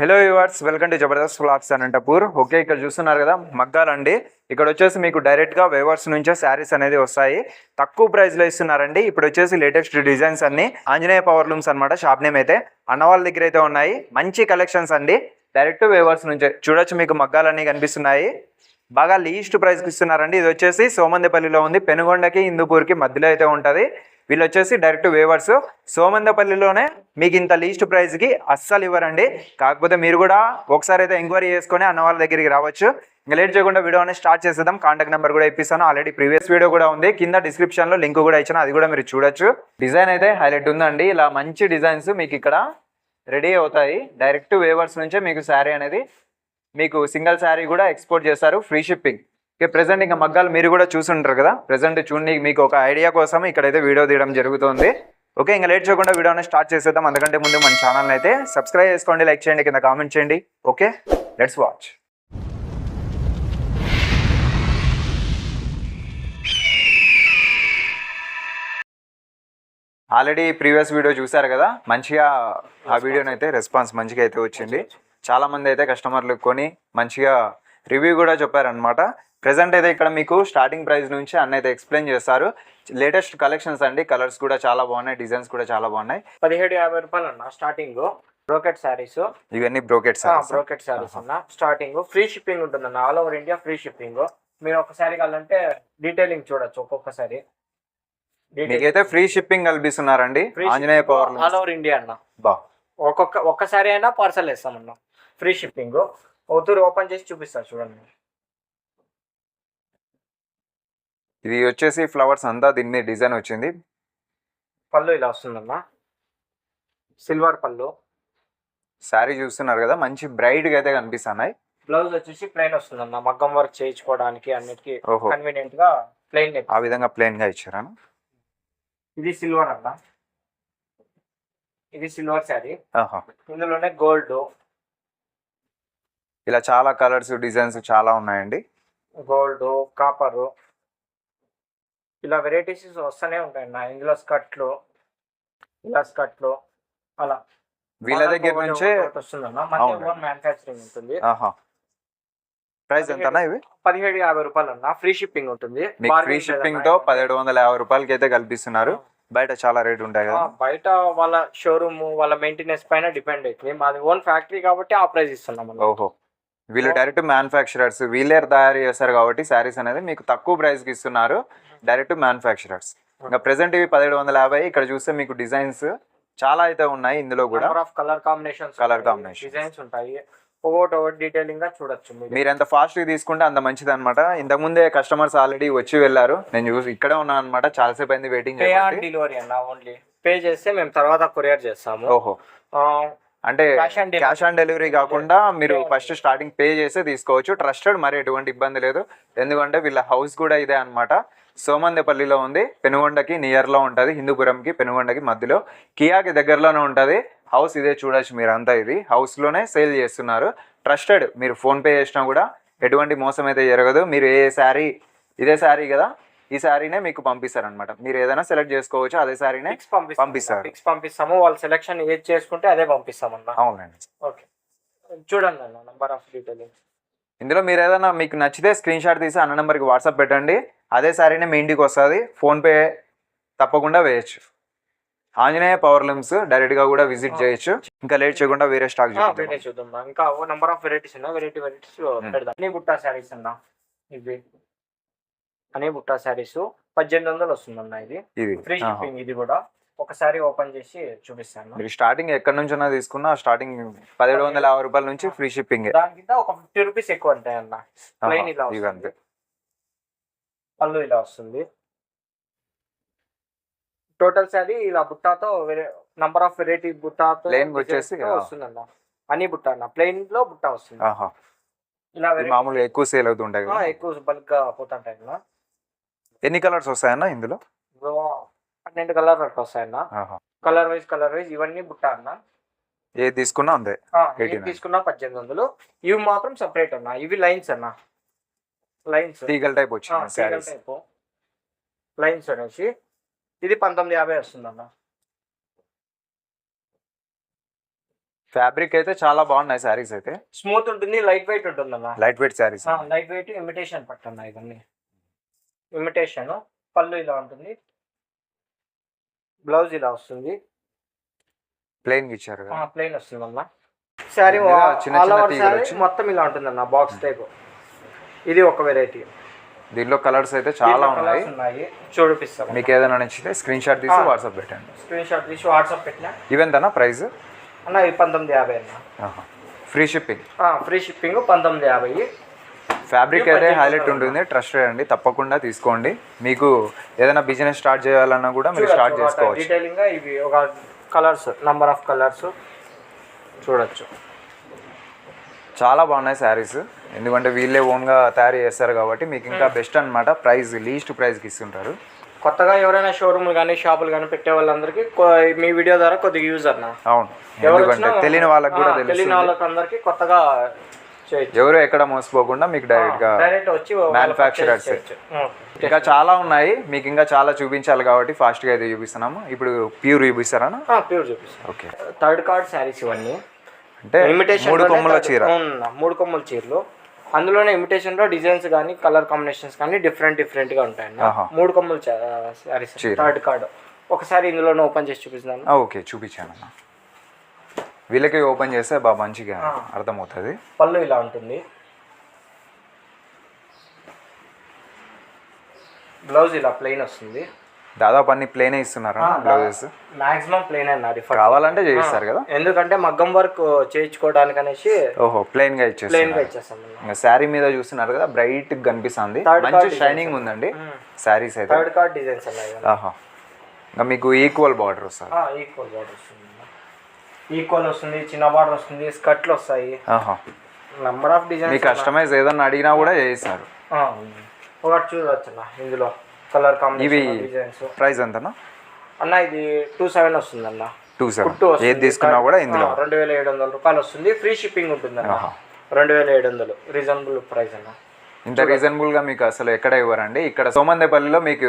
Hello viewers welcome to Jabardasth flex Anantapur okay ఇక్కడ చూస్తున్నారు కదా మగ్గాలండి. ఇక్కడ వచ్చేసి మీకు డైరెక్ట్గా వేవర్స్ నుంచే శారీస్ అనేది వస్తాయి. తక్కువ ప్రైస్లో ఇస్తున్నారండి. ఇప్పుడు వచ్చేసి లేటెస్ట్ డిజైన్స్ అన్ని ఆంజనేయ పవర్ లూమ్స్ అనమాట షాప్ నేమ్ అయితే. అన్న వాళ్ళ దగ్గర అయితే ఉన్నాయి. మంచి కలెక్షన్స్ అండి. డైరెక్ట్ వేవర్స్ నుంచే. చూడొచ్చు మీకు మగ్గాలన్నీ కనిపిస్తున్నాయి. బాగా లీస్ట్ ప్రైస్కి ఇస్తున్నారండి. ఇది వచ్చేసి సోమందిపల్లిలో ఉంది. పెనుగొండకి ఇందుపూర్కి మధ్యలో అయితే ఉంటుంది. వీళ్ళు వచ్చేసి డైరెక్ట్ వేవర్స్. సోమందపల్లిలోనే మీకు ఇంత లీస్ట్ ప్రైస్కి అస్సలు ఇవ్వరండి. కాకపోతే మీరు కూడా ఒకసారి అయితే ఎంక్వైరీ చేసుకొని అన్న వాళ్ళ దగ్గరికి రావచ్చు. ఇంకా లేట్ చేయకుండా వీడియో అనేది స్టార్ట్ చేసేద్దాం. కాంటాక్ట్ నెంబర్ కూడా ఇప్పిస్తాను. ఆల్రెడీ ప్రీవియస్ వీడియో కూడా ఉంది. కింద డిస్క్రిప్షన్లో లింక్ కూడా ఇచ్చిన అది కూడా మీరు చూడొచ్చు. డిజైన్ అయితే హైలైట్ ఉందండి. ఇలా మంచి డిజైన్స్ మీకు ఇక్కడ రెడీ అవుతాయి. డైరెక్ట్ వేవర్స్ నుంచే మీకు శారీ అనేది మీకు సింగిల్ శారీ కూడా ఎక్స్పోర్ట్ చేస్తారు. Free shipping. ఓకే ప్రెసెంట్ ఇంకా మగ్గాలు మీరు కూడా చూసుంటారు కదా? ప్రెసెంట్ చూడండి మీకు ఒక ఐడియా కోసం ఇక్కడైతే వీడియో తీయడం జరుగుతుంది. ఓకే ఇంకా లేట్ చేయకుండా వీడియోని స్టార్ట్ చేసేద్దాం. అందుకంటే ముందు మన ఛానల్ అయితే సబ్స్క్రైబ్ చేసుకోండి లైక్ చేయండి కింద కామెంట్ చేయండి. Okay let's watch already previous video చూసారు కదా? మంచిగా ఆ వీడియోని అయితే రెస్పాన్స్ మంచిగా అయితే వచ్చింది. చాలా మంది అయితే కస్టమర్లు కొని మంచిగా రివ్యూ కూడా చెప్పారనమాట ప్రెసెంట్ అయితే ఇక్కడ మీకు స్టార్టింగ్ ప్రైస్ నుంచి అన్న అయితే ఎక్స్ప్లెయిన్ చేస్తారు. లేటెస్ట్ కలెక్షన్స్ అండి. కలర్స్ కూడా చాలా బాగున్నాయి. డిజైన్స్ కూడా చాలా బాగున్నాయి. పదిహేడు యాభై రూపాయలు అన్న స్టార్టింగ్ బ్రోకెట్ శారీస్ ఇవన్నీ బ్రోకెట్స్ బ్రోకెట్ శారీస్ అన్న స్టార్టింగ్ ఫ్రీ షిప్పింగ్ ఉంటుంది అన్న all over India free shipping మీరు ఒకసారి కావాలంటే డీటెయిలింగ్ చూడొచ్చు. ఒక్కొక్కసారి మీకైతే free shipping కల్పిస్తున్నారండి. Anjaneya power all over India అన్న. బా. ఒక్కొక్క ఒక్కసారి అయినా పార్సల్ వేస్తామన్న. ఫ్రీ షిప్పింగ్ అవుతూరు ఓపెన్ చేసి చూపిస్తారు చూడండి. ఇది వచ్చేసి ఫ్లవర్స్ అంతా దీని మీద డిజైన్ వచ్చింది. పళ్ళు ఇలా వస్తుందన్న సిల్వర్ పళ్ళు. శారీ చూస్తున్నారు కదా మంచి బ్రైట్గా అయితే కనిపిస్తున్నాయి. బ్లౌజ్ వచ్చేసి ప్లెయిన్ వస్తుందన్న మగ్గం వర్క్ చేయించుకోవడానికి అన్నిటికీ ఓహో. కన్వీనియంట్గా ప్లెయిన్ ఆ విధంగా ప్లెయిన్గా ఇచ్చారా? ఇది సిల్వర్ అన్న ఇది సిల్వర్ శారీ. ఆహా. ఇందులోనే గోల్డ్. ఇలా చాలా కలర్స్ డిజైన్స్ చాలా ఉన్నాయండి. Gold copper. ఇలా వెరైటీస్ వస్తూనే ఉంటాయి. నా ఇందులో స్కర్ట్లు ఇలా స్కర్ట్లు అలా. వీళ్ళ దగ్గర నుంచే వస్తుందన్న. ఓన్ మ్యానుఫ్యాక్చరింగ్ ఉంటుంది. ప్రైస్ ఎంతనా ఇవి? పదిహేడు యాభై రూపాయలు అన్న ఫ్రీ షిప్పింగ్ ఉంటుంది ఫ్రీ షిప్పింగ్. తో పదిహేడు వందల యాభై రూపాయలకి అయితే కల్పిస్తున్నారు బయట చాలా రేట్ ఉంటాయి కదా. బయట వాళ్ళ షోరూమ్ వాళ్ళ మెయింటెనెన్స్ పైన డిపెండ్ అవుతుంది మాది ఓన్ ఫ్యాక్టరీ కాబట్టి ఆ ప్రైస్ ఇస్తున్నాం. ఓహో. వీళ్ళు డైరెక్ట్ మ్యానుఫ్యాక్చరర్స్ వీళ్ళే తయారు చేస్తారు కాబట్టి శారీస్ అనేది మీకు తక్కువ ప్రైస్కి ఇస్తున్నారు. డైరెక్ట్ మ్యానుఫ్యాక్చరర్స్ ఇంకా ప్రెసెంట్ ఇవి పదిహేడు వందల యాభై ఇక్కడ చూస్తే మీకు డిజైన్స్ చాలా అయితే ఉన్నాయి ఇందులో కూడా. Colour combinations Colour combinations. Designs ఉంటాయి ఒకటి ఒకటి డీటెయిలింగ్గా చూడొచ్చు మీరు. ఎంత ఫాస్ట్గా తీసుకుంటే అంత మంచిది అనమాట ఇంతకుముందే కస్టమర్స్ ఆల్రెడీ వచ్చి వెళ్ళారు. నేను చూసి ఇక్కడే ఉన్నాను అనమాట చాలాసేపు అయింది వెయిటింగ్ డెలివరీ అన్న ఓన్లీ పే చేస్తే మేము తర్వాత కొరియర్ చేస్తాము. ఓహో. అంటే. క్యాష్ ఆన్ డెలివరీ కాకుండా మీరు ఫస్ట్ స్టార్టింగ్ పే చేస్తే తీసుకోవచ్చు. ట్రస్టెడ్ మరి ఎటువంటి ఇబ్బంది లేదు. ఎందుకంటే వీళ్ళ హౌస్ కూడా ఇదే అన్నమాట. సోమందేపల్లిలో ఉంది పెనుగొండకి నియర్లో ఉంటది హిందూపురంకి పెనుగొండకి మధ్యలో. కియాకి దగ్గరలోనే ఉంటది. హౌస్ ఇదే చూడొచ్చు మీరంతా ఇది. హౌస్లోనే సేల్ చేస్తున్నారు. ట్రస్టెడ్ మీరు ఫోన్ పే చేసినా కూడా ఎటువంటి మోసం అయితే జరగదు. మీరు ఏ శారీ ఇదే శారీ కదా ఈ శారీనే మీకు పంపిస్తారనమాట మీరు ఏదైనా సెలెక్ట్ చేసుకోవచ్చు అదే శారీనే పంపిస్తారు. పంపిస్తాము. వాళ్ళ సెలెక్షన్ ఏది చేసుకుంటే అదే పంపిస్తాం అన్న అవునండి. ఓకే. చూడండి అన్న నంబర్ ఆఫ్ డీటెయిలింగ్ ఇందులో మీరు ఏదైనా మీకు నచ్చితే స్క్రీన్ షాట్ తీసి అన్న నెంబర్కి వాట్సాప్ పెట్టండి. అదే సారీనే మీ ఇంటికి వస్తుంది. ఫోన్పే తప్పకుండా వేయచ్చు. ఆంజనేయ పవర్ లూమ్స్ డైరెక్ట్గా కూడా విజిట్ చేయొచ్చు. ఇంకా లేట్ చేయకుండా వేరే స్టాక్ చూద్దాం. ఇంకా number of varieties variety varieties పెడదాం. అన్ని బుట్టా శారీస్ అన్న ఇవి. అనే బుట్టా శారీస్. పద్దెనిమిది వందలు వస్తుందన్న ఇది. ఇది. ఫ్రీ. షిప్పింగ్ ఇది కూడా. ఒకసారి ఓపెన్ చేసి చూపిస్తాను మీరు స్టార్టింగ్ ఎక్కడి నుంచైనా తీసుకున్నా స్టార్టింగ్ పదిహేడు వందల యాభై రూపాయల నుంచి ఫ్రీ షిప్పింగ్ దాని కింద ఒక ఫిఫ్టీ రూపీస్ ఎక్కువ ఉంటాయి అన్న ప్లెయిన్ ఇలా ఇవి అంతే వస్తుంది పళ్ళు ఇలా వస్తుంది. టోటల్ శారీ ఇలా బుట్టాతో నంబర్ ఆఫ్ వెరైటీ బుట్టాతో కి వచ్చేసి. వస్తుందన్న అన్ని బుట్ట అన్న ప్లెయిన్లో బుట్ట వస్తుంది. ఇలా మామూలుగా ఎక్కువ సేల్ అవుతుంటాయి కదా. ఎక్కువ బల్క్గా పోతుంటాయి అన్న ఎన్ని కలర్స్ వస్తాయన్న ఇందులో? పన్నెండు కలర్ అట్లా వస్తాయన్న. కలర్ వైజ్ కలర్ వైజ్ ఇవన్నీ బుట్ట అన్న ఏది తీసుకున్నా అంతే. ఆ, 89. ఇవి తీసుకున్నా పద్దెనిమిది వందలు. ఇవి మాత్రం సెపరేట్ అన్న. ఇవి లైన్స్ అన్న. లైన్స్. తీగల్ టైప్ వచ్చింది లైన్స్ అనేసి. ఇది పంతొమ్మిది యాభై వస్తుంది అన్న ఫ్యాబ్రిక్ అయితే చాలా బాగున్నాయి శారీస్ అయితే. స్మూత్ ఉంటుంది లైట్ వెయిట్ ఉంటుంది అన్న light weight saris light weight imitation పట్టన్న ఇవన్నీ. ఇమిటేషన్ పళ్ళు ఇలా ఉంటుంది. బ్లౌజ్ ఇలా వస్తుంది. ప్లెయిన్ ఇచ్చారు ప్లెయిన్ వస్తుంది అన్న శారీ. మొత్తం ఇలా ఉంటుంది అన్న బాక్స్ టైప్ ఇది ఒక వెరైటీ దీనిలో కలర్స్ అయితే చాలా ఉన్నాయి. ఉన్నాయి. చూపిస్తాం మీకు ఏదైనా నచ్చితే స్క్రీన్ షాట్ తీసి. వాట్సాప్ పెట్టండి. స్క్రీన్ షాట్ తీసి వాట్సాప్ పెట్టినా? ఇవెంతనా ప్రైస్? అన్న ఇది పంతొమ్మిది యాభై అన్న. ఫ్రీ షిప్పింగ్ ఫ్రీ షిప్పింగ్ పంతొమ్మిది యాభై. ఫ్యాబ్రిక్ అయితే హైలైట్. ఉంటుంది. ట్రస్టెడ్ అండి తప్పకుండా తీసుకోండి. మీకు ఏదైనా బిజినెస్ స్టార్ట్ చేయాలన్నా కూడా మీరు స్టార్ట్ చేసుకోవచ్చు. డీటెయిలింగ్గా ఇవి ఒక కలర్స్ నంబర్ ఆఫ్ కలర్స్ చూడొచ్చు. చాలా బాగున్నాయి శారీస్. ఎందుకంటే వీళ్ళే ఓన్గా తయారు చేస్తారు కాబట్టి మీకు ఇంకా బెస్ట్ అన్నమాట. ప్రైస్ లీస్ట్ ప్రైస్కి ఇస్తుంటారు. కొత్తగా ఎవరైనా షోరూమ్లు కానీ షాపులు కానీ పెట్టే వాళ్ళందరికీ మీ వీడియో ద్వారా కొద్దిగా యూజ్ అన్న. అవును. ఎవరు ఎందుకంటే వచ్చినా- తెలియని వాళ్ళకి కూడా తెలియని వాళ్ళకి అందరికి కొత్తగా ఎవరు ఎక్కడ మోసపోకుండా మీకు డైరెక్ట్ వచ్చి చేయొచ్చు. ఉం. ఇంకా చాలా ఉన్నాయి. మీకు ఇంకా చాలా చూపించాలి కాబట్టి ఫాస్ట్గా అయితే చూపిస్తున్నాము. ఇప్పుడు ప్యూర్ చూపిస్తారా ప్యూర్ చూపిస్తాను ఓకే థర్డ్ కార్డ్ శారీస్ ఇవన్నీ. అంటే ఇమిటేషన్ మూడు కొమ్ముల చీర. మూడు కొమ్ముల చీరలు. అందులోనే ఇమిటేషన్లో డిజైన్స్ కానీ కలర్ కాంబినేషన్స్ కానీ డిఫరెంట్ డిఫరెంట్గా ఉంటాయండి ఆహా. మూడు కొమ్ముల. థర్డ్ కార్డ్ ఒకసారి ఇందులోనే ఓపెన్ చేసి చూపిస్తున్నాను ఆ, ఓకే చూపించాను వీళ్ళకి ఓపెన్ చేస్తే బాగా మంచిగా. అర్థమవుతుంది. పళ్ళు ఇలా ఉంటుంది. బ్లౌజ్ ఇలా ప్లెయిన్ వస్తుంది. దాదాపు అన్ని ప్లేనే ఇస్తున్నారా బ్లౌజెస్? మాక్సిమం ప్లెయిన్ అన్నారు కావాలంటే చేయిస్తారు కదా? ఎందుకంటే మగ్గం వర్క్ చేయించుకోవడానికి అనేసి ఓహో ప్లెయిన్గా ప్లెయిన్ ఇచ్చేస్తారు గా ఇచ్చేస్తాం శారీ మీద చూస్తున్నారు కదా బ్రైట్ కనిపిస్తుంది. మంచి షైనింగ్ ఉందండి. శారీస్ అయితే. థర్డ్ కార్డ్ డిజైన్స్ ఆహా. ఇంకా మీకు ఈక్వల్ బార్డర్ వస్తుంది. ఈక్వల్ బార్డర్ వస్తుంది ఈక్వల్ వస్తుంది చిన్న బార్డర్ వస్తుంది స్కర్ట్లు వస్తాయి. ఆహా. నంబర్ ఆఫ్ మీకు డిజైన్స్ కస్టమైజ్ ఏదన్నా అడిగినా కూడా చేయిస్తారు. ఒకటి చూడవచ్చు ఇందులో. కలర్ ఇవి ప్రైస్ ఎంతనా? అన్న ఇది టూ సెవెన్ వస్తుంది అన్న టూ సెవెన్. ఏది తీసుకున్నా కూడా ఇందులో. రెండు వేల ఏడు వందల రూపాయలు వస్తుంది. ఫ్రీ షిప్పింగ్ ఉంటుంది అన్న. రెండు వేల ఏడు వందలు. రీజనబుల్ ప్రైస్ అన్న. ఇంత రీజనబుల్గా మీకు అసలు ఎక్కడ ఇవ్వరండి? ఇక్కడ సోమందేపల్లిలో మీకు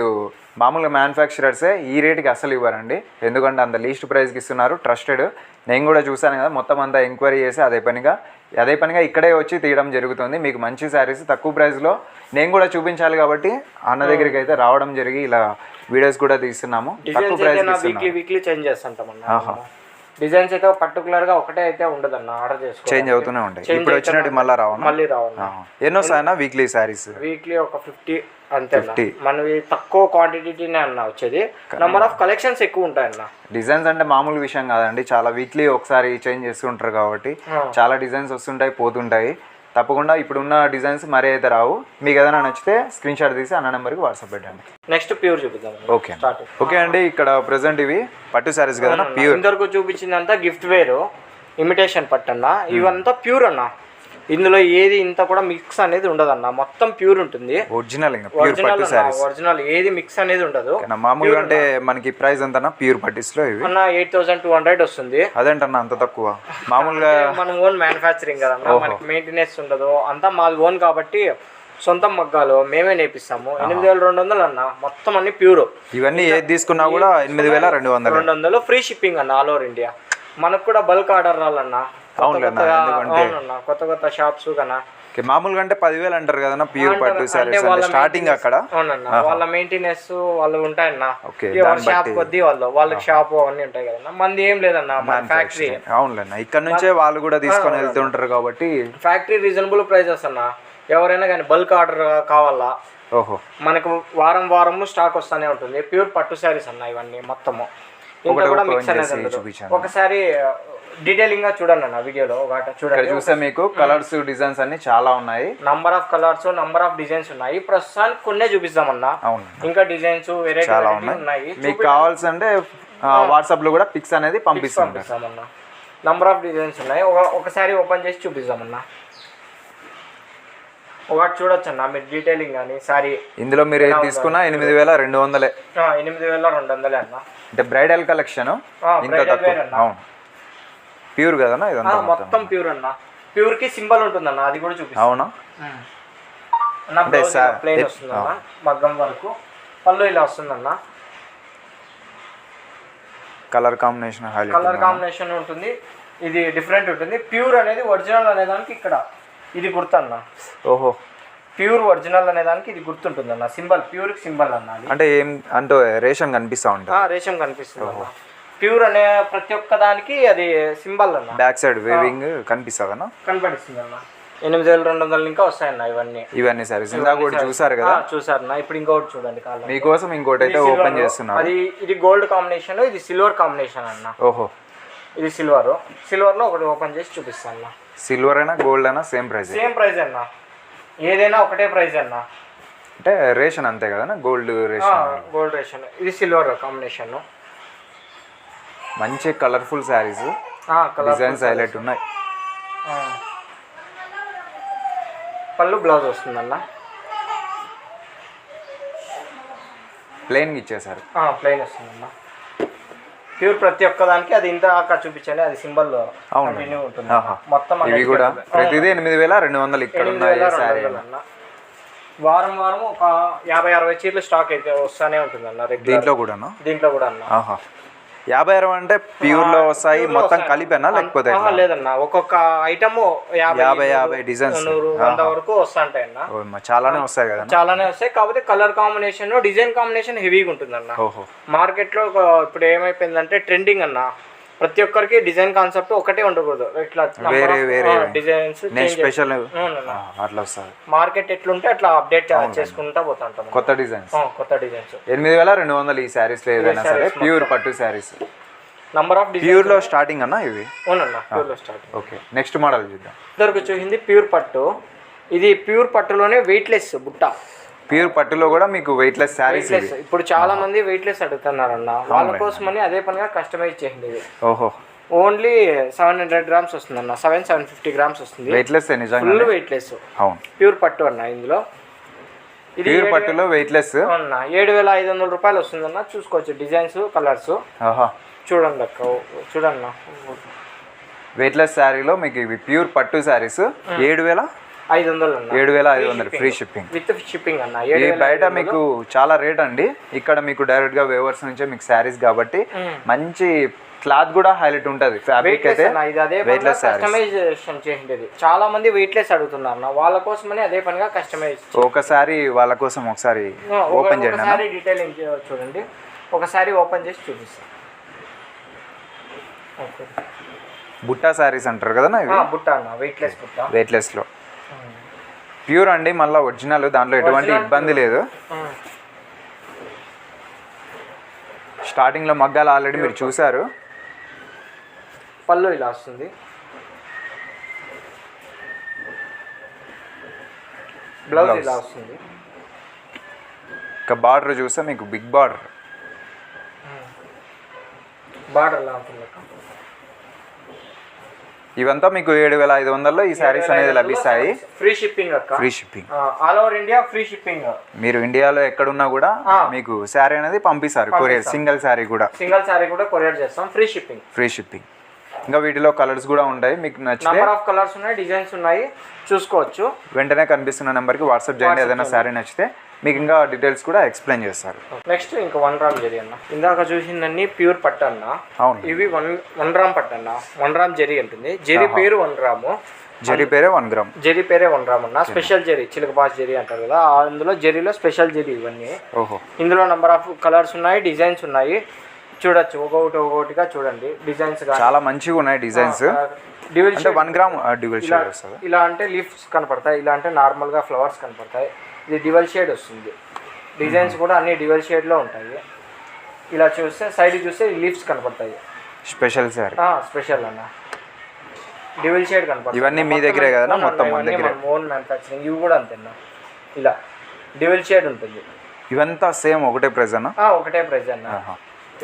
మామూలుగా మ్యానుఫ్యాక్చరర్సే ఈ రేట్కి అసలు ఇవ్వరండి. ఎందుకంటే అంత లీస్ట్ ప్రైస్కి ఇస్తున్నారు ట్రస్టెడ్ నేను కూడా చూశాను కదా మొత్తం అంతా ఎంక్వైరీ చేసి అదే పనిగా అదే పనిగా ఇక్కడే వచ్చి తీయడం జరుగుతుంది. మీకు మంచి శారీస్ తక్కువ ప్రైస్లో నేను కూడా చూపించాలి కాబట్టి అన్న దగ్గరికి అయితే రావడం జరిగి ఇలా వీడియోస్ కూడా తీస్తున్నాము. తక్కువ ప్రైస్కి వీక్లీ వీక్లీ చేంజ్ చేస్తుంటాం. అన్న. డిజైన్స్ అయితే పర్టికులర్గా ఒకటే అయితే ఉండదు అన్న ఆర్డర్ చేసుకో చేంజ్ అవుతూనే ఉంటాయి. ఇప్పుడు వచ్చినట్టు మళ్ళీ రావనా? మళ్ళీ రావన్న. ఎన్ని వస్తాయన్నా వీక్లీ శారీస్ వీక్లీ ఒక ఫిఫ్టీ అంతే అన్న. 50. మనవి తక్కువ క్వాంటిటీనే అన్న వచ్చేది. నెంబర్ ఆఫ్ కలెక్షన్స్ ఎక్కువ ఉంటాయన్న డిజైన్స్ అంటే మామూలు విషయం కాదండి. చాలా వీక్లీ ఒకసారి చేంజ్ చేస్తుంటారు కాబట్టి. చాలా డిజైన్స్ వస్తుంటాయి పోతుంటాయి. తప్పకుండా ఇప్పుడున్న డిజైన్స్ మరీ అయితే రావు. మీకు ఏదైనా నచ్చితే స్క్రీన్ షాట్ తీసి అన్న నెంబర్కి వాట్సాప్ పెట్టండి. నెక్స్ట్ ప్యూర్ చూపిద్దాం ఓకే ఓకే అండి ఇక్కడ ప్రెసెంట్ ఇవి. పట్టు శారీస్ కదా ప్యూర్ ఇంతవరకు చూపించిందంతా గిఫ్ట్ వేరు ఇమిటేషన్ పట్టన్న. ఇవంతా ప్యూర్ అన్న. ఇందులో ఏది ఇంత కూడా మిక్స్ అనేది ఉండదన్న. మొత్తం ప్యూర్ ఉంటుంది. ఒరిజినల్ ఒరిజినల్ ఒరిజినల్ ఏది మిక్స్ అనేది ఉండదు. మామూలుగా అంటే మనకి ప్రైస్ ఎంతనా ప్యూర్ పట్టిస్లో ఇవి. అన్న ఎయిట్ థౌసండ్ టూ హండ్రెడ్ వస్తుంది. అదేంటన్నా అంత తక్కువ? మామూలుగా మనం ఓన్ మ్యానుఫ్యాక్చరింగ్ కదన్న మనకి మెయింటెనెన్స్ ఉండదు. అంతా మాది ఓన్ కాబట్టి సొంతం మగ్గాలు మేమే నేపిస్తాము. ఎనిమిది వేల రెండు వందలు అన్న. మొత్తం అన్ని ప్యూర్ ఇవన్నీ ఏది తీసుకున్నా కూడా ఎనిమిది వేల రెండు వందలు. రెండు వందలు ఫ్రీ షిప్పింగ్ అన్న ఆల్ ఓవర్ ఇండియా మనకు కూడా బల్క్ ఆర్డర్ రావాలన్న కొత్త కొత్త కొత్త షాప్స్ కన్నా. మామూలుగా అంటే పదివేలు అంటారు కదన్నా ప్యూర్ పట్టు శారీస్ స్టార్టింగ్ అక్కడ? అవునన్న వాళ్ళ మెయింటెనెన్స్ వాళ్ళు ఉంటాయన్న. షాప్ కొద్ది వాళ్ళు వాళ్ళకి షాప్ అవన్నీ ఉంటాయి కదన్న. మంది ఏం లేదన్న ఫ్యాక్టరీ అవునులేనా ఇక్కడ నుంచే వాళ్ళు కూడా తీసుకొని వెళ్తుంటారు కాబట్టి. ఫ్యాక్టరీ రీజనబుల్ ప్రైజెస్ అన్న ఎవరైనా కానీ బల్క్ ఆర్డర్ కావాలా? ఓహో. మనకు వారం వారము స్టాక్ వస్తూనే ఉంటుంది. ప్యూర్ పట్టు శారీస్ అన్న ఇవన్నీ మొత్తము. ఇంత కూడా మిక్స్ అనేది. ఒకసారి డీటెయిలింగ్గా చూడండి అన్న వీడియోలో ఒకటి చూడండి. చూస్తే మీకు కలర్స్ డిజైన్స్ అన్ని చాలా ఉన్నాయి. Number of colours number of designs ఉన్నాయి. ప్రస్తుతానికి కొన్నే చూపిస్తామన్నా ఇంకా డిజైన్స్ వెరైటీ చాలా ఉన్నాయి. మీకు కావాల్సి అంటే వాట్సాప్లో కూడా పిక్స్ అనేది పంపిస్తుంటారు పంపిస్తామన్నా నంబర్ ఆఫ్ డిజైన్స్ ఉన్నాయి. ఒక ఒకసారి ఓపెన్ చేసి చూపిస్తామన్నా ఒకటి చూడొచ్చు అన్న మీరు డీటెయిలింగ్ కానీ సారీ ఇందులో మీరు ఏది తీసుకున్నా ఎనిమిది వేల రెండు వందలే. ఎనిమిది వేల రెండు వందలే అన్న. అంటే బ్రైడల్ కలెక్షన్ bridal తక్కువ. అన్న. అవును. ప్యూర్ కదనా ఆ, ఇదంతా మొత్తం ప్యూర్ అన్న. ప్యూర్కి సింబల్ ఉంటుందన్న అది కూడా చూపిస్తాను అవునా? అన్న వస్తుందన్న మగ్గం వరకు. పళ్ళు ఇలా వస్తుందన్న. కలర్ కాంబినేషన్ కలర్ కాంబినేషన్ ఉంటుంది. ఇది డిఫరెంట్ ఉంటుంది. ప్యూర్ అనేది ఒరిజినల్ అనే దానికి ఇక్కడ ఇది గుర్తన్న. ఓహో. ప్యూర్ ఒరిజినల్ అనే దానికి ఇది గుర్తుంటుంది అన్న సింబల్ ప్యూర్ సింబల్ అన్న అది. అంటే ఏం అంటే రేషన్ కనిపిస్తూ ఉంటుంది. ఆ, రేషం కనిపిస్తుంది అన్న. ప్యూర్ అనే ప్రతి ఒక్క దానికి అది సింబల్ అన్న. బ్యాక్ సైడ్ వేవింగ్ కనిపిస్తుందన్నా? కనపడిస్తుంది అన్న ఎనిమిది వేల రెండు వందలు ఇంకా వస్తాయన్న ఇవన్నీ. ఇవన్నీ సారీస్. ఇందాక కూడా చూసారు కదా? చూసారు ఇప్పుడు ఇంకోటి చూడండి కాలం మీకోసం ఇంకోటి అయితే ఓపెన్ చేస్తున్నారు. అది ఇది గోల్డ్ కాంబినేషన్ ఇది సిల్వర్ కాంబినేషన్ అన్న. ఓహో. ఇది సిల్వర్ సిల్వర్లో ఒకటి ఓపెన్ చేసి చూపిస్తాను అన్న సిల్వర్ అయినా గోల్డ్ అయినా సేమ్ ప్రైస్ సేమ్ ప్రైస్ అన్న. ఏదైనా ఒకటే ప్రైస్ అన్న. అంటే రేషన్ అంతే కదా గోల్డ్ రేషన్. Gold ration. ఇది సిల్వర్ కాంబినేషన్ మంచి కలర్ఫుల్ శారీస్ డిజైన్స్ హైలైట్ ఉన్నాయి. పళ్ళు బ్లౌజ్ వస్తుందన్న. ప్లెయిన్ ఇచ్చేసారు ప్లెయిన్ వస్తుందన్న. ప్యూర్ ప్రతి ఒక్క దానికి అది ఇంత అక్కడ చూపించాలి అది సింబల్. కంటిన్యూ ఉంటుంది. మొత్తం ఇవి కూడా. ప్రతిదీ ఎనిమిది వేల రెండు వందలు ఇక్కడ ఉన్నాయి. వారం వారం ఒక యాభై అరవై చీరలు స్టాక్ అయితే వస్తానే ఉంటుంది అన్న దీంట్లో కూడాను దీంట్లో కూడా అన్న యాభై అరవై అంటే ప్యూర్లో వస్తాయి మొత్తం. కలిపేనా లేకపోతే? లేదన్న. ఒక్కొక్క ఐటమ్ యాభై యాభై. నూరు వంద వరకు అన్న చాలానే వస్తాయి కదా? చాలానే వస్తాయి. కాకపోతే కలర్ కాంబినేషన్ డిజైన్ కాంబినేషన్ హెవీగా ఉంటుంది అన్న ఓహో. మార్కెట్లో ఒక- ఇప్పుడు ఏమైపోయిందంటే ట్రెండింగ్ అన్న. ప్రతి ఒక్కరికి డిజైన్ కాన్సెప్ట్ ఒకటే ఉండకూడదు. ఇట్లా వేరే వేరే డిజైన్స్ నేను స్పెషల్. అట్లా వస్తుంది. మార్కెట్ ఎట్లుంటే అట్లా అప్డేట్ చేసుకుంటా పోతుంటాం కొత్త డిజైన్స్ కొత్త డిజైన్స్ ఎనిమిది వేల రెండు వందలు ఈ శారీస్ ఏదైనా సరే ప్యూర్ పట్టు శారీస్ నంబర్ ఆఫ్ ప్యూర్లో స్టార్టింగ్ అన్న ఇవి? అవునన్నా ప్యూర్లో స్టార్ట్ ఓకే నెక్స్ట్ మోడల్ చూద్దాం. ఇద్దరికి చూసింది ప్యూర్ పట్టు. ఇది ప్యూర్ పట్టులోనే వెయిట్లెస్ బుట్ట. ప్యూర్ పట్టులో కూడా మీకు వెయిట్లెస్ శారీస్ ఇవి. వెయిట్లెస్ ఇప్పుడు చాలా మంది వెయిట్లెస్ అడుగుతున్నారన్న. వాళ్ళ కోసమని అదే పనిగా కస్టమైజ్ ఇది ఓహో. ఓన్లీ సెవెన్ హండ్రెడ్ గ్రామ్స్ వస్తుందన్న. సెవెన్ సెవెన్ ఫిఫ్టీ గ్రామ్స్ వస్తుంది. వెయిట్లెస్ నిజంగా ఫుల్ వెయిట్లెస్ అవును. ప్యూర్ పట్టు అన్న ఇందులో. ఇది ప్యూర్ పట్టులో వెయిట్లెస్ అన్న ఏడు వేల ఐదు వందల రూపాయలు వస్తుందన్న. చూసుకోవచ్చు డిజైన్స్ కలర్స్. చూడండి అక్క. చూడన్న వెయిట్లెస్ శారీలో మీకు ఇవి ప్యూర్ పట్టు శారీస్ ఏడు వేల ఐదు వందలు ఏడు వేల ఐదు వందలు ఫ్రీ షిప్పింగ్ విత్ షిప్పింగ్ అన్న. బయట మీకు చాలా రేట్ అండి. ఇక్కడ మీకు డైరెక్ట్గా వేవర్స్ నుంచే మీకు శారీస్ కాబట్టి మంచి క్లాత్ కూడా హైలైట్ ఉంటుంది. ఫ్యాబ్రిక్ అయితే ఇది అదే వెయిట్లెస్ కస్టమైజేషన్ చేసింది చాలా మంది వెయిట్లెస్ అడుగుతున్నారు అన్న. వాళ్ళ కోసమని అదే పనిగా కస్టమైజ్ ఒకసారి వాళ్ళ కోసం ఒకసారి ఓపెన్ చేయండి ఒకసారి డీటెయిలింగ్ చూడండి. ఒకసారి ఓపెన్ చేసి చూపిస్తాను. ఓకే బుట్టా శారీస్ అంటారు కదా బుట్ట అన్న. వెయిట్లెస్ బుట్ట. వెయిట్లెస్లో. ప్యూర్ అండి మళ్ళీ ఒరిజినల్ దాంట్లో ఎటువంటి ఇబ్బంది లేదు. స్టార్టింగ్లో మగ్గాలు ఆల్రెడీ మీరు చూసారు పళ్ళు ఇలా వస్తుంది. Blouse Blouse. ఇలా వస్తుంది. ఇక బార్డర్ చూస్తే మీకు బిగ్ బార్డర్ బార్డర్ ఇలా ఉంటుంది. అక్క. ఇవంతా మీకు ఏడు వేల ఐదు వందల్లో ఈ శారీస్ అనేది లభిస్తాయి. Free shipping free shipping all over India free shipping మీరు ఇండియాలో ఎక్కడున్నా కూడా మీకు శారీ అనేది పంపిస్తారు కొరియర్ సింగిల్ శారీ కూడా. సింగిల్ సారీ కూడా కొరియర్ చేస్తాం ఫ్రీ షిప్పింగ్ ఫ్రీ షిప్పింగ్ ఇంకా వీటిలో కలర్స్ కూడా ఉంటాయి మీకు నచ్చితే నంబర్ ఆఫ్ కలర్స్ ఉన్నాయి డిజైన్స్ ఉన్నాయి చూసుకోవచ్చు. వెంటనే కనిపిస్తున్న నెంబర్కి వాట్సాప్ చేయండి ఏదైనా శారీ నచ్చితే. మీకు ఇంకా డీటెయిల్స్ కూడా ఎక్స్ప్లెయిన్ చేస్తారు. నెక్స్ట్ ఇంకా వన్ రామ్ జరీ అన్న. ఇందాక చూసిందన్నీ ప్యూర్ పట్టు అన్న. అవును. ఇవి వన్ వన్ రామ్ పట్టు అన్న. వన్ రామ్ జరీ ఉంటుంది జరీ పేరు వన్ రాము జరీ పేరే వన్ గ్రామ్ జరీ పేరే వన్ రామ్ అన్న. స్పెషల్ జరీ చిలకబాస్ జరీ అంటారు కదా. అందులో జరీలో స్పెషల్ జరీ ఇవన్నీ. ఇందులో నెంబర్ ఆఫ్ కలర్స్ ఉన్నాయి డిజైన్స్ ఉన్నాయి. చూడొచ్చు. ఒక్కొక్కటి ఒక్కొక్కటిగా చూడండి. డిజైన్స్ చాలా మంచిగా ఉన్నాయి డిజైన్స్. డివిల్ అంటే వన్ గ్రామ్ డివల్ షేడ్ వస్తుంది. ఇలా అంటే లీఫ్స్ కనపడతాయి. ఇలా అంటే నార్మల్గా ఫ్లవర్స్ కనపడతాయి. ఇది డివల్ షేడ్ వస్తుంది. డిజైన్స్ కూడా అన్ని డివల్ షేడ్లో ఉంటాయి. ఇలా చూస్తే సైడ్ చూస్తే లీఫ్స్ కనపడతాయి. స్పెషల్ శారీ స్పెషల్ అన్న. డివల్ షేడ్ కనపడతాయి. ఇవన్నీ మీ దగ్గరే కదా మొత్తం మన దగ్గరే. ఓన్ మ్యానుఫ్యాక్చరింగ్ ఇవి కూడా అంతేనా? ఇలా. డివల్ షేడ్ ఉంటుంది. ఇవంతా సేమ్ ఒకటే ప్రైస్ అన్న ఆ, ఒకటే ప్రైస్ అన్న.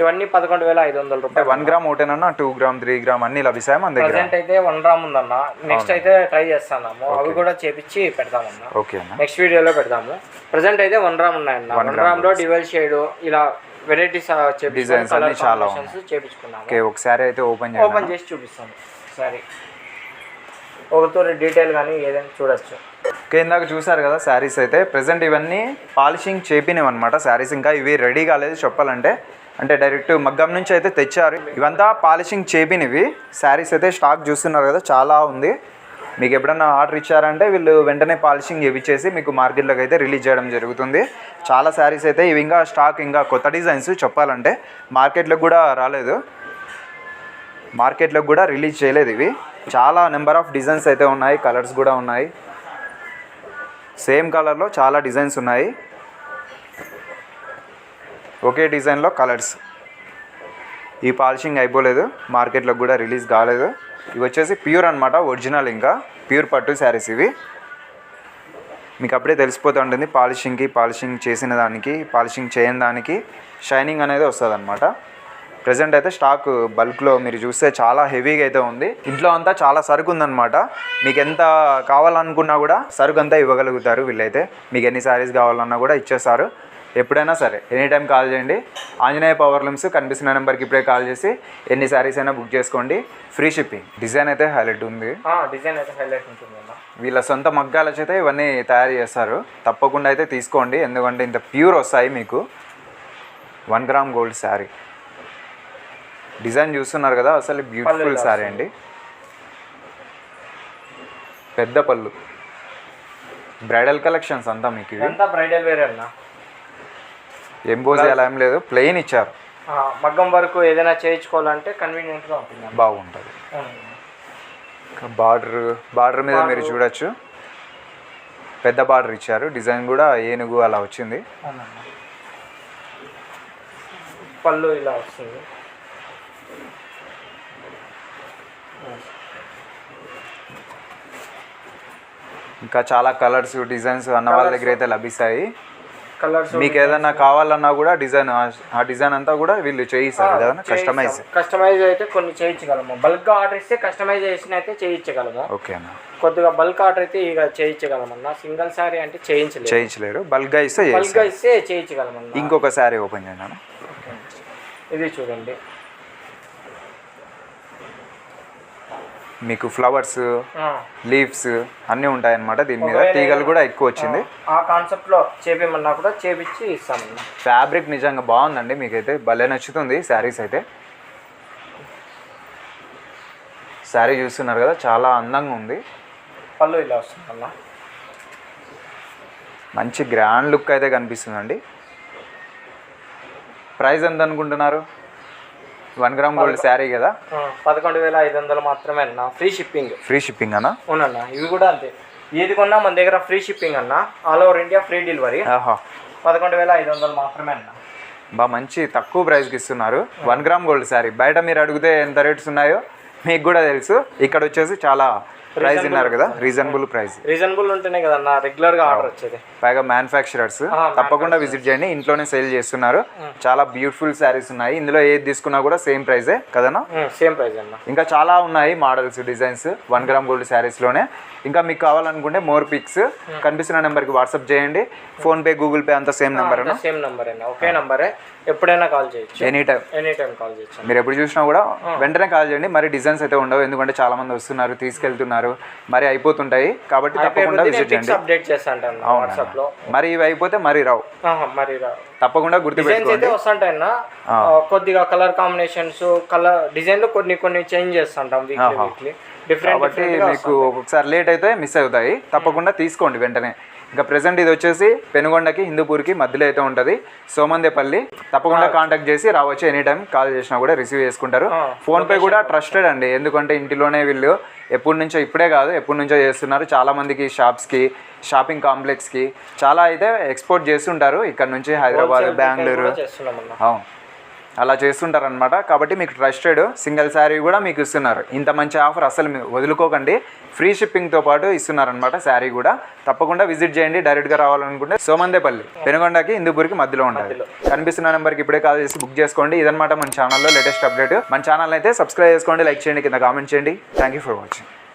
ఇవన్నీ పదకొండు వేల ఐదు వందల రూపాయలు. వన్ గ్రామ్ ఒకటేనన్నా టూ గ్రామ్ త్రీ గ్రామ్ అన్ని లభిస్తాయి మన దగ్గర? ప్రజెంట్ అయితే వన్ రామ్ ఉందన్న. నెక్స్ట్ అయితే ట్రై చేస్తాము అవి కూడా చేపించి పెడతామన్న ఓకే అన్న. నెక్స్ట్ వీడియోలో పెడదాము. ప్రజెంట్ అయితే వన్ రామ్ ఉన్నాయన్న. వన్ రామ్లో డివెల్ షేడ్ ఇలా వెరైటీస్ Designs అన్ని చాలా చేపించుకున్నాము? ఓకే ఒక శారీ అయితే ఓపెన్ ఓపెన్ చేసి చూపిస్తాను. సరే ఒకతో డీటెయిల్ కానీ ఏదైనా చూడొచ్చు. ఓకే ఇందాక చూసారు కదా శారీస్ అయితే. ప్రెసెంట్ ఇవన్నీ పాలిషింగ్ చేపినవి అనమాట శారీస్ ఇంకా ఇవి రెడీ కాలేదు చెప్పాలంటే. అంటే డైరెక్ట్ మగ్గం నుంచి అయితే తెచ్చారు. ఇవంతా పాలిషింగ్ చేపినవి. శారీస్ అయితే స్టాక్ చూస్తున్నారు కదా చాలా ఉంది. మీకు ఎప్పుడన్నా ఆర్డర్ ఇచ్చారంటే వీళ్ళు వెంటనే పాలిషింగ్ చేసి మీకు మార్కెట్లోకి అయితే రిలీజ్ చేయడం జరుగుతుంది. చాలా శారీస్ అయితే ఇవి ఇంకా స్టాక్ ఇంకా కొత్త డిజైన్స్ చెప్పాలంటే మార్కెట్లోకి కూడా రాలేదు. మార్కెట్లోకి కూడా రిలీజ్ చేయలేదు ఇవి. చాలా నెంబర్ ఆఫ్ డిజైన్స్ అయితే ఉన్నాయి కలర్స్ కూడా ఉన్నాయి. సేమ్ కలర్లో చాలా డిజైన్స్ ఉన్నాయి. ఒకే డిజైన్లో కలర్స్. ఈ పాలిషింగ్ అయిపోలేదు మార్కెట్లోకి కూడా రిలీజ్ కాలేదు. ఇవి వచ్చేసి ప్యూర్ అనమాట ఒరిజినల్ ఇంకా. ప్యూర్ పట్టు శారీస్ ఇవి. మీకు అప్పుడే తెలిసిపోతూ ఉంటుంది పాలిషింగ్కి పాలిషింగ్ చేసిన దానికి పాలిషింగ్ చేయని దానికి షైనింగ్ అనేది వస్తుంది అనమాట ప్రజెంట్ అయితే స్టాక్ బల్క్లో మీరు చూస్తే చాలా హెవీగా అయితే ఉంది. ఇంట్లో అంతా చాలా సరుకు ఉందన్నమాట. మీకు ఎంత కావాలనుకున్నా కూడా సరుకు అంతా ఇవ్వగలుగుతారు వీళ్ళైతే. మీకు ఎన్ని శారీస్ కావాలన్నా కూడా ఇచ్చేస్తారు. ఎప్పుడైనా సరే ఎనీ టైం కాల్ చేయండి. ఆంజనేయ పవర్ లూమ్స్ కనిపిస్తున్న నెంబర్కి ఇప్పుడే కాల్ చేసి ఎన్ని శారీస్ అయినా బుక్ చేసుకోండి. ఫ్రీ షిప్పింగ్ డిజైన్ అయితే హైలైట్ ఉంది. డిజైన్ అయితే హైలైట్ ఉంటుందన్న వీళ్ళ సొంత మగ్గాల చేత ఇవన్నీ తయారు చేస్తారు. తప్పకుండా అయితే తీసుకోండి. ఎందుకంటే ఇంత ప్యూర్ వస్తాయి మీకు. One gram gold sari design చూస్తున్నారు కదా అసలు బ్యూటిఫుల్ శారీ అండి. పెద్ద పళ్ళు. బ్రైడల్ కలెక్షన్స్ అంతా మీకు బ్రైడల్ వేరే ఎంబోజ్ అలా ఏం లేదు ప్లెయిన్ ఇచ్చారు. మగ్గం వరకు ఏదైనా చేయించుకోవాలంటే కన్వీనియంట్గా ఉంటుంది. బాగుంటుంది. బార్డర్ బార్డర్ మీద మీరు చూడొచ్చు. పెద్ద బార్డర్ ఇచ్చారు డిజైన్ కూడా ఏనుగు అలా వచ్చింది. పళ్ళు ఇలా వస్తుంది. ఇంకా చాలా కలర్స్ డిజైన్స్ అన్న వాళ్ళ దగ్గర అయితే లభిస్తాయి. కలర్స్ మీకు ఏదైనా కావాలన్నా కూడా డిజైన్ ఆ డిజైన్ అంతా కూడా వీళ్ళు చేయిస్తారు. కదా కస్టమైజ్ కస్టమైజ్ అయితే కొన్ని చేయించగలము. బల్క్ ఆర్డర్ ఇస్తే కస్టమైజేషన్ అయితే చేయించగలము. ఓకే అన్న. కొద్దిగా బల్క్ ఆర్డర్ అయితే ఇక చేయించగలమన్నా సింగిల్ సారీ అంటే చేయించలేదు చేయించలేరు. బల్క్గా ఇస్తే బల్క్ ఇస్తే చేయించగలమన్నా ఇంకొక శారీ ఓపెన్ చేయను ఇది చూడండి. మీకు ఫ్లవర్స్ లీవ్స్ అన్నీ ఉంటాయన్నమాట దీని మీద. తీగలు కూడా ఎక్కువ వచ్చింది. ఆ కాన్సెప్ట్లో చేపించమన్నా కూడా చేపించి ఇస్తామన్నా ఫ్యాబ్రిక్ నిజంగా బాగుందండి మీకైతే. భలే నచ్చుతుంది శారీస్ అయితే. శారీ చూస్తున్నారు కదా చాలా అందంగా ఉంది. పళ్ళు ఇలా వస్తుందన్నా మంచి గ్రాండ్ లుక్ అయితే కనిపిస్తుందండి. ప్రైస్ ఎంత అనుకుంటున్నారు వన్ గ్రామ్ గోల్డ్ శారీ కదా? పదకొండు వేల ఐదు వందలు మాత్రమే అన్న. ఫ్రీ షిప్పింగ్ ఫ్రీ షిప్పింగ్ అన్నా? అవునన్నా ఇవి కూడా అంతే. ఏది కొన్నా మన దగ్గర ఫ్రీ షిప్పింగ్ అన్న all over India free delivery ఆహా. పదకొండు వేల ఐదు వందలు మాత్రమే అన్న. బా మంచి తక్కువ ప్రైస్కి ఇస్తున్నారు. One gram gold sari. బయట మీరు అడిగితే ఎంత రేట్స్ ఉన్నాయో మీకు కూడా తెలుసు. ఇక్కడ వచ్చేసి చాలా ప్రైస్ ఉన్నారు కదా? రీజనబుల్ ప్రైస్ రీజనబుల్ ఉంటేనే కదన్నా రెగ్యులర్గా ఆర్డర్ వచ్చేది. పైగా మ్యానుఫ్యాక్చరర్స్ తప్పకుండా విజిట్ చేయండి. ఇంట్లోనే సేల్ చేస్తున్నారు. చాలా బ్యూటిఫుల్ శారీస్ ఉన్నాయి. ఇందులో ఏది తీసుకున్నా కూడా సేమ్ ప్రైజే కదనా సేమ్ ప్రైస్ అన్న. ఇంకా చాలా ఉన్నాయి models designs one gram gold శారీస్లోనే ఇంకా మీకు కావాలనుకుంటే మోర్ పిక్స్ కనిపిస్తున్న నెంబర్కి వాట్సాప్ చేయండి. ఫోన్పే గూగుల్ పే అంతా సేమ్ నెంబర్ సేమ్ నంబర్ అన్న ఒకే నంబరే ఎప్పుడైనా కాల్ చేయొచ్చు. Any time any time call చేయొచ్చు మీరు ఎప్పుడు చూసినా కూడా వెంటనే కాల్ చేయండి. మరి డిజైన్స్ అయితే ఉండవు. ఎందుకంటే చాలా మంది వస్తున్నారు తీసుకెళ్తున్నారు. మరి అయిపోతుంటాయి. కాబట్టి తప్పకుండా విజిట్ చేయండి. అప్డేట్ చేస్తా అంటాను వాట్సాప్లో మరి ఇవి అయిపోతే మరి రావు. మరి రా- తప్పకుండా గుర్తుపెట్టుకోండి. అయితే వస్తుంటాయన్న. కొద్దిగా కలర్ కాంబినేషన్స్ కలర్ డిజైన్లో కొన్ని కొన్ని చేంజ్ చేస్తుంటాం వీక్లీ వీక్లీ డిఫరెంట్ కాబట్టి మీకు ఒక్కొక్కసారి లేట్ అయితే మిస్ అవుతాయి. తప్పకుండా తీసుకోండి వెంటనే. ఇంకా ప్రెసెంట్ ఇది వచ్చేసి పెనుగొండకి హిందూపూర్కి మధ్యలో అయితే ఉంటుంది. సోమందేపల్లి తప్పకుండా కాంటాక్ట్ చేసి రావచ్చు ఎనీ టైం కాల్ చేసినా కూడా రిసీవ్ చేసుకుంటారు. ఫోన్ పే కూడా ట్రస్టెడ్ అండి. ఎందుకంటే ఇంటిలోనే వీళ్ళు ఎప్పటి నుంచో ఇప్పుడే కాదు ఎప్పటి నుంచో చేస్తున్నారు. చాలా మందికి షాప్స్కి షాపింగ్ కాంప్లెక్స్కి చాలా అయితే ఎక్స్పోర్ట్ చేస్తుంటారు. ఇక్కడ నుంచి హైదరాబాద్ బెంగళూరు. అవును. అలా చేస్తుంటారనమాట కాబట్టి మీకు ట్రస్టెడ్ సింగిల్ శారీ కూడా మీకు ఇస్తున్నారు. ఇంత మంచి ఆఫర్ అసలు మీరు వదులుకోకండి. ఫ్రీ షిప్పింగ్తో పాటు ఇస్తున్నారనమాట శారీ కూడా. తప్పకుండా విజిట్ చేయండి. డైరెక్ట్గా రావాలనుకుంటే సోమందేపల్లి పెనుగొండకి హిందూపూర్కి మధ్యలో ఉంటుంది. కనిపిస్తున్న నెంబర్కి ఇప్పుడే కాల్ చేసి బుక్ చేసుకోండి. ఇదనమాట మన ఛానల్లో లేటెస్ట్ అప్డేట్. మన ఛానల్ అయితే సబ్స్క్రైబ్ చేసుకోండి. లైక్ చేయండి. కింద కామెంట్ చేయండి. Thank you for watching